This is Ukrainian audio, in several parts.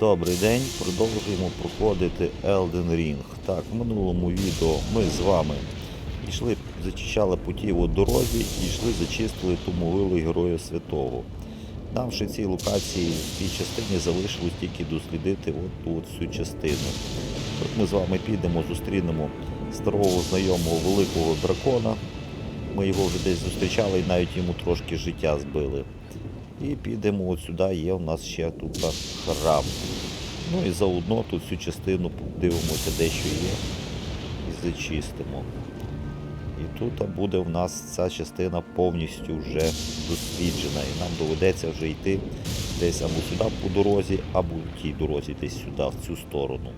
Добрий день, продовжуємо проходити Elden Ring. Так, в минулому відео ми з вами йшли, зачищали путів у дорозі і йшли, зачистили ту могилу Героя Святого. Нам ще цій локації в цій частині залишилось тільки дослідити от от всю частину. Тут ми з вами підемо, зустрінемо старого знайомого великого дракона. Ми його вже десь зустрічали і навіть йому трошки життя збили. І підемо от сюди, є у нас ще тут храм. Ну і заодно тут всю частину подивимося, де що є, і зачистимо. І тут буде в нас ця частина повністю вже досліджена. І нам доведеться вже йти десь або сюди по дорозі, або в тій дорозі десь сюди, в цю сторону.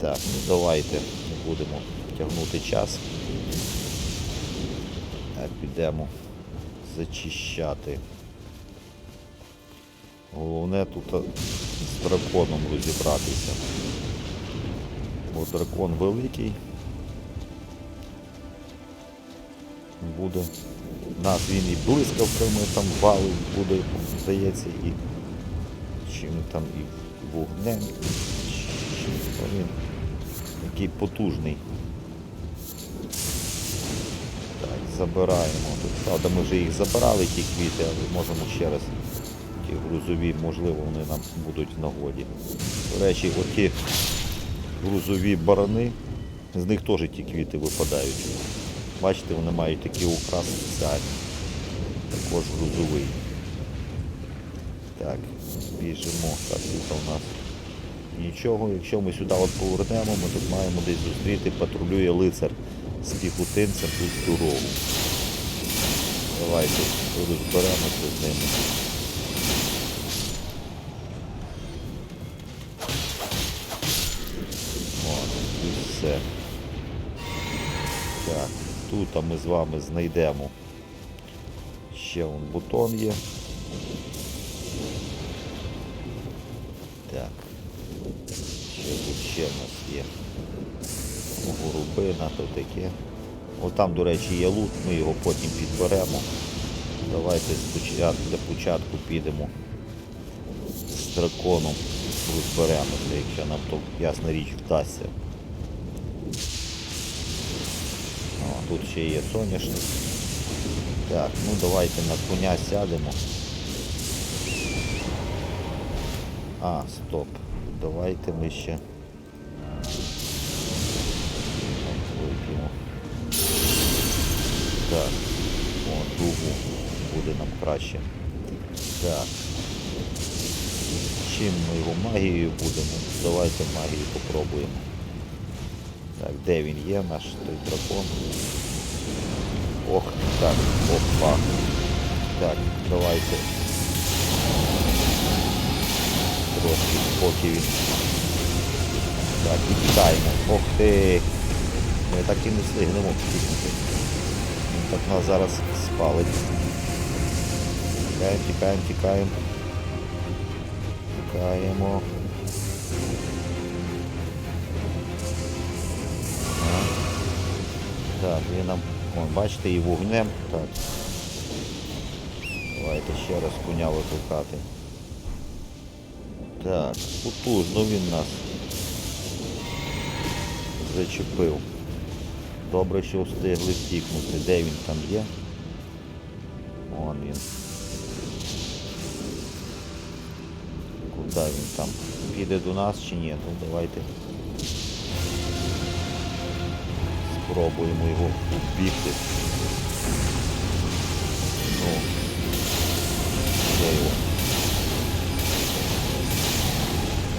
Так, ну давайте не будемо тягнути час. Так, підемо зачищати. Головне тут з драконом розібратися. Бо дракон великий. Буде. Нас він і блискавками там валить буде, здається, і чим там і вогнем. Чим він такий потужний. Так, забираємо. Правда, ми вже їх забирали, ті квіти, але можемо ще раз грузові, можливо, вони нам будуть в нагоді. До речі, оті грузові барани, з них теж ті квіти випадають. Бачите, вони мають такий украс спеціальний. Також грузовий. Так, біжимо. Так, тут у нас нічого. Якщо ми сюди от повернемо, ми тут маємо десь зустріти, патрулює лицар з піхотинцем тут дорогу. Давайте розберемося з ними. Все. Так, тут ми з вами знайдемо. Ще вон бутон є. Так. Що тут ще в нас є? Голубина, то таке. От там, до речі, є лут, ми його потім підберемо. Давайте спочатку, для початку підемо з драконом розберемося, якщо нам то ясна річ вдасться. Тут ще є соняшник. Так, ну давайте на коня сядемо. А, стоп. Давайте ми ще. Вип'ємо. Так. О, дугу буде нам краще. Так. Чим ми його магією будемо? Давайте магію попробуємо. Так, де він є, наш той дракон? Ох, так, опа. Так, давайте. Трошки поки він. Так, і тікаємо. Ох ти. Ми так і не встигнемо втікнути. Він так нас зараз спалить. Тікаємо, тікаємо, тікаємо. Тікаємо. Так, він нам, вон, бачите, і вогнем. Так. Давайте ще раз коня викликати. Так, потужно він нас зачепив. Добре, що встигли втікнути. Де він там є? Вон він. Куди він там? Піде до нас чи ні? Ну давайте спробуємо його вбігти. Ну, його?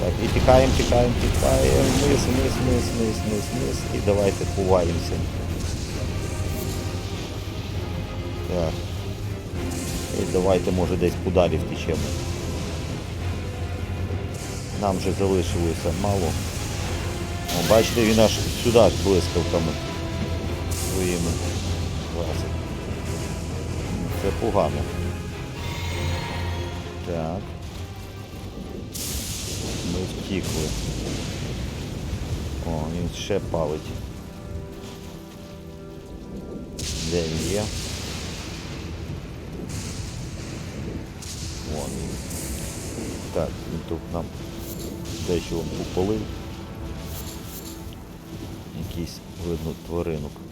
Так, і тікаємо, тікаємо, тікаємо, вниз, вниз, вниз, вниз, вниз, вниз. І давайте ховаємося. Так. І давайте, може, десь подалі втечемо. Нам вже залишилося мало. Бачите, він аж сюди аж блискавками своїми лазить. Це погано. Так. Ми втікли. О, він ще палить. Де він є? Вон він. Так, він тут нам дещо вам попалив. Якийсь видно тваринок.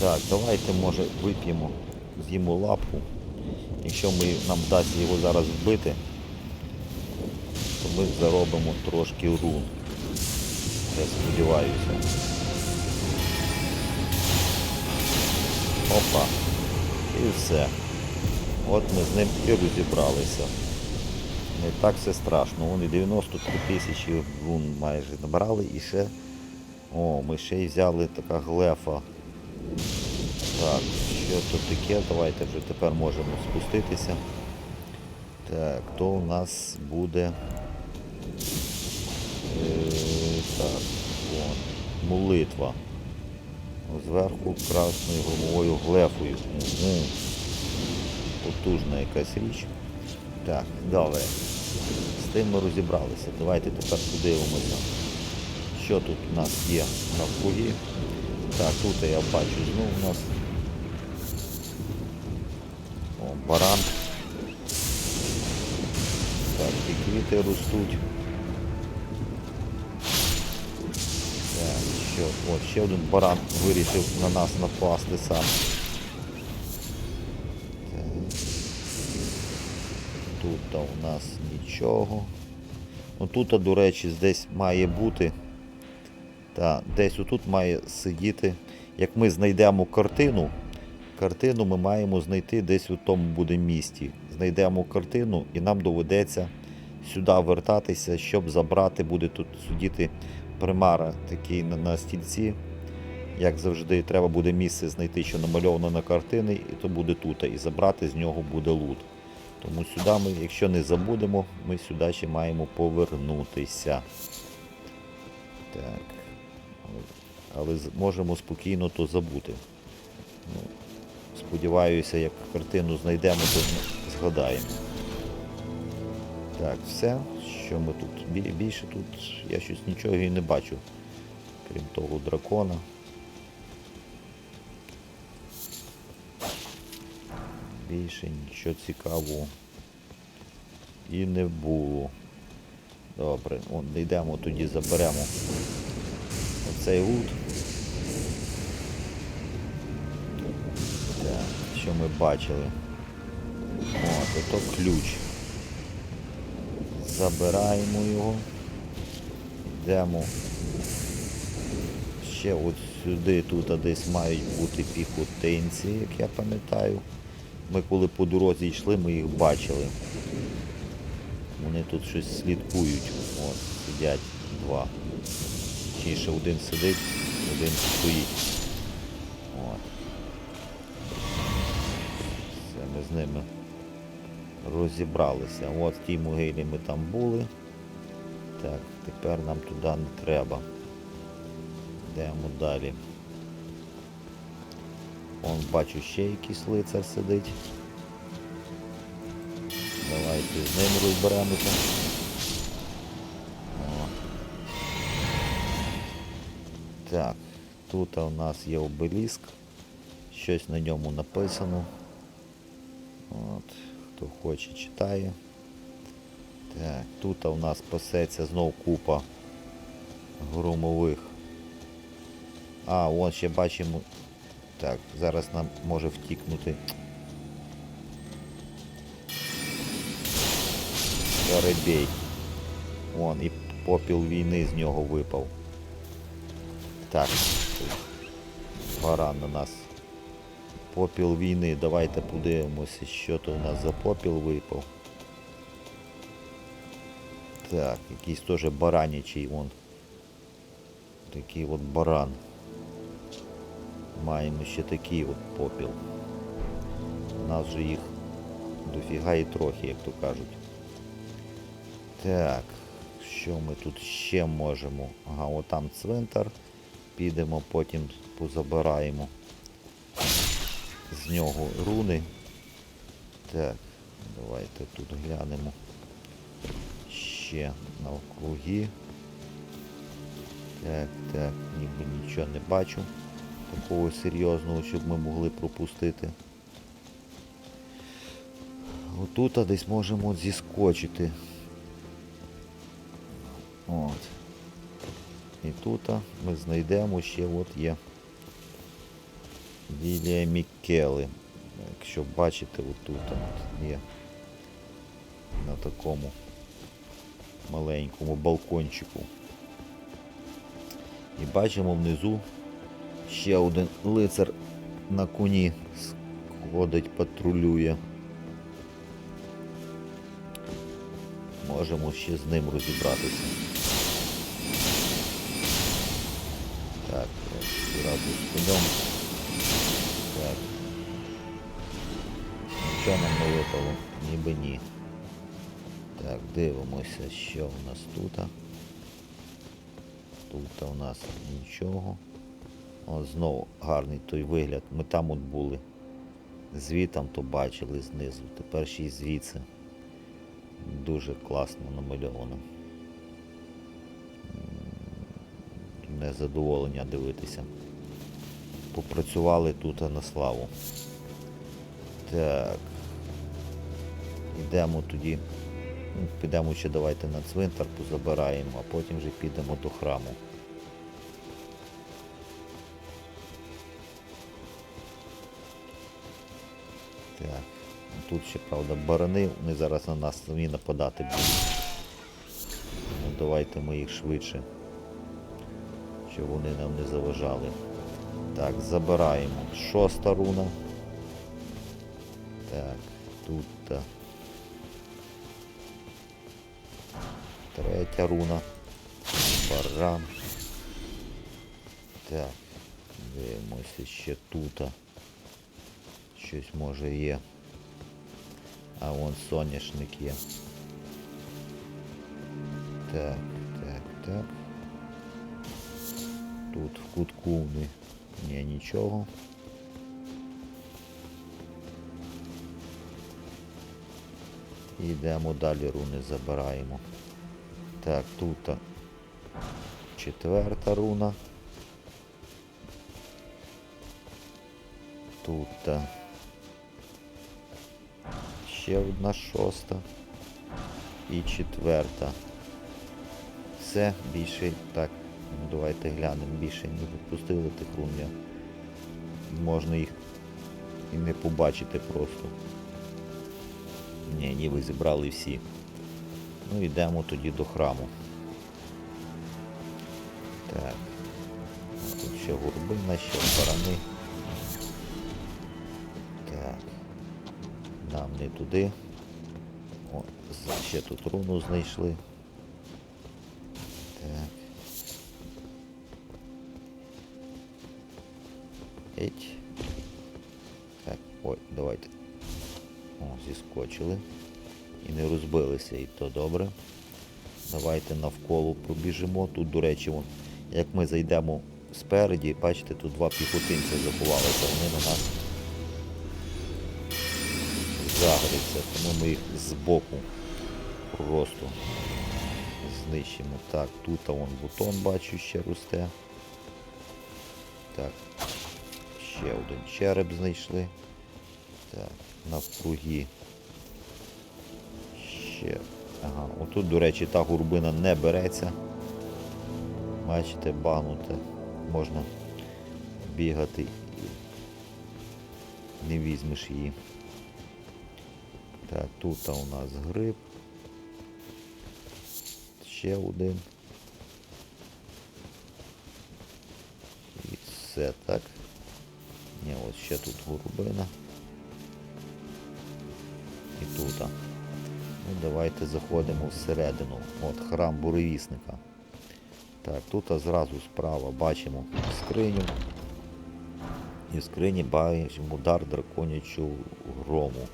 Так, давайте може вип'ємо, з'їмо лапку. Якщо ми, нам вдасться його зараз вбити, то ми заробимо трошки рун. Я сподіваюся. Опа. І все. От ми з ним і розібралися. Не так все страшно. Вони 93 тисячі рун майже набрали і ще. О, ми ще й взяли така глефа. Так, що тут таке? Давайте вже тепер можемо спуститися. Так, то у нас буде. Е, так, вон, молитва. Зверху красною громовою глефою. Угу. Потужна якась річ. Так, добре. З тим ми розібралися. Давайте тепер подивимося, що тут у нас є на навкруги. Так, тут я бачу знову у нас О, баран. Так, і квіти ростуть. Так, що? От, ще один баран вирішив на нас напасти сам. Так. Тут у нас нічого. Ну тут, до речі, десь має бути. Та, десь отут має сидіти. Як ми знайдемо картину, картину ми маємо знайти десь у тому буде місті. Знайдемо картину і нам доведеться сюди вертатися, щоб забрати, буде тут сидіти примара такий на, на стільці. Як завжди, треба буде місце знайти, що намальовано на картини, і то буде тут. І забрати з нього буде лут. Тому сюди ми, якщо не забудемо, ми сюди ще маємо повернутися. Так. Але можемо спокійно то забути. Ну, сподіваюся, як картину знайдемо, то згадаємо. Так, все, що ми тут? Більше тут я щось нічого і не бачу, крім того дракона. Більше нічого цікавого і не було. Добре, йдемо тоді заберемо оцей лут. Що ми бачили? От, ото ключ. Забираємо його. Йдемо. Ще от сюди, тут десь мають бути піхотинці, як я пам'ятаю. Ми коли по дорозі йшли, ми їх бачили. Вони тут щось слідкують. От, сидять два. Точніше, один сидить, один стоїть. От. Все, ми з ними розібралися. От в тій могилі ми там були. Так, тепер нам туди не треба. Йдемо далі. Вон бачу ще якийсь лицар сидить. Давайте з ним розберемося. Так, тут у нас є обеліск. Щось на ньому написано. От, хто хоче, читає. Так, тут у нас пасеться знов купа громових. А, вон ще бачимо. Так, зараз нам може втікнути. Заребей. Вон, і попіл війни з нього випав. Так. Баран на нас. Попіл війни. Давайте подивимося, що то у нас за попіл випав. Так, якийсь теж баранячий вон. Такий от баран. Маємо ще такий от попіл. У нас же їх дофіга і трохи, як то кажуть. Так, що ми тут ще можемо? Ага, отам цвинтар. Підемо, потім позабираємо з нього руни. Так, давайте тут глянемо. Ще навкруги. Так, так, ніби нічого не бачу. Такого серйозного, щоб ми могли пропустити. Отут десь можемо зіскочити. От. І тут ми знайдемо ще от є Лілія Міккели. Якщо бачите, отут от є на такому маленькому балкончику. І бачимо внизу ще один лицар на коні ходить, патрулює. Можемо ще з ним розібратися. Так, зразу з. Так. Нічого нам не випало, ніби ні. Так, дивимося, що у нас тут. Тут у нас нічого. О, знову гарний той вигляд. Ми там от були. Звітом то бачили знизу. Тепер ще й звідси. Дуже класно намальовано. Незадоволення дивитися. Попрацювали тут на славу. Так. Йдемо тоді. Ну, Підемо ще давайте на цвинтар позабираємо, а потім вже підемо до храму. Так. Тут ще, правда, барани, вони зараз на нас самі нападати будуть. Ну, давайте ми їх швидше, щоб вони нам не заважали. Так, забираємо. Шоста руна. Так, тут. Третя руна. Баран. Так. Дивимося ще тут. Щось може є. А вон соняшник є. Так, так, так. Тут в кутку не, ні, нічого. Йдемо далі руни забираємо. Так, тут четверта руна. Тут ще одна шоста і четверта. Все, більше так, ну, давайте глянемо, більше не випустили тих. Можна їх і не побачити просто. Ні, ніби зібрали всі. Ну йдемо тоді до храму. Так. Тут ще гурбина, ще барани. Так. Нам не туди. О, ще тут руну знайшли. Так. Еть. Так, ой, давайте. О, зіскочили. І не розбилися, і то добре. Давайте навколо пробіжимо. Тут, до речі, вон, як ми зайдемо спереді, бачите, тут два піхотинця заховалися, вони на нас загряться, тому ми їх збоку просто знищимо. Так, тут вон бутон бачу ще росте. Так, ще один череп знайшли. Так, навкруги. Ще. Ага, отут, до речі, та гурбина не береться. Бачите, багнуте. Можна бігати і не візьмеш її. Так, тут у нас гриб. Ще один. І все так. Ось ще тут гурбина. І тут. Ну, давайте заходимо всередину. От храм буревісника. Так, тут зразу справа бачимо скриню. І в скрині бачимо дар драконячу грому.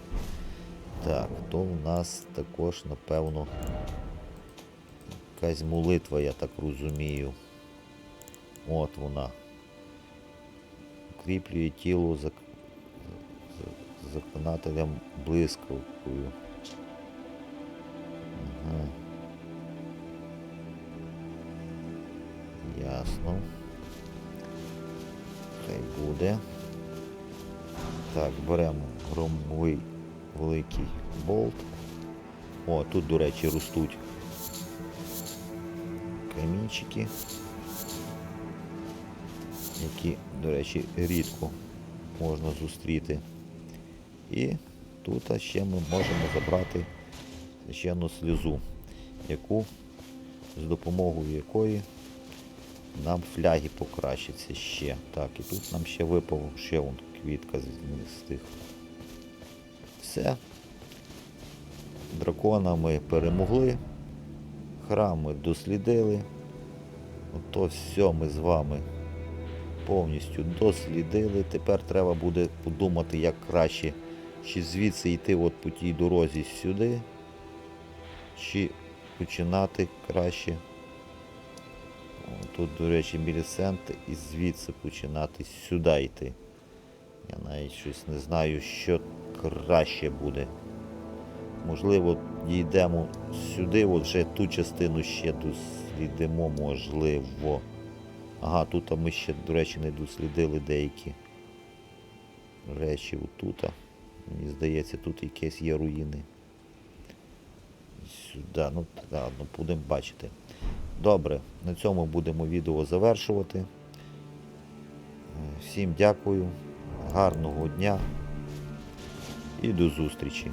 Так, то у нас також, напевно, якась молитва, я так розумію. От вона. Укріплює тіло зак... за- заклинателям блискавкою. Ага. Ясно. Хай буде. Так, беремо громовий великий болт. О, тут, до речі, ростуть камінчики, які, до речі, рідко можна зустріти. І тут ще ми можемо забрати священну сльозу, яку, з допомогою якої нам фляги покращаться ще. Так, і тут нам ще випав ще вон квітка з тих. Все. Дракона ми перемогли. Храм ми дослідили. Ото все ми з вами повністю дослідили. Тепер треба буде подумати, як краще, чи звідси йти от по тій дорозі сюди, чи починати краще. Тут, до речі, Мілісент і звідси починати сюди йти. Я навіть щось не знаю, що краще буде. Можливо, дійдемо сюди, от вже ту частину ще дослідимо, можливо. Ага, тут ми ще, до речі, не дослідили деякі речі отут. Мені здається, тут якісь є руїни. Сюди, ну ладно, будемо бачити. Добре, на цьому будемо відео завершувати. Всім дякую, гарного дня і до зустрічі.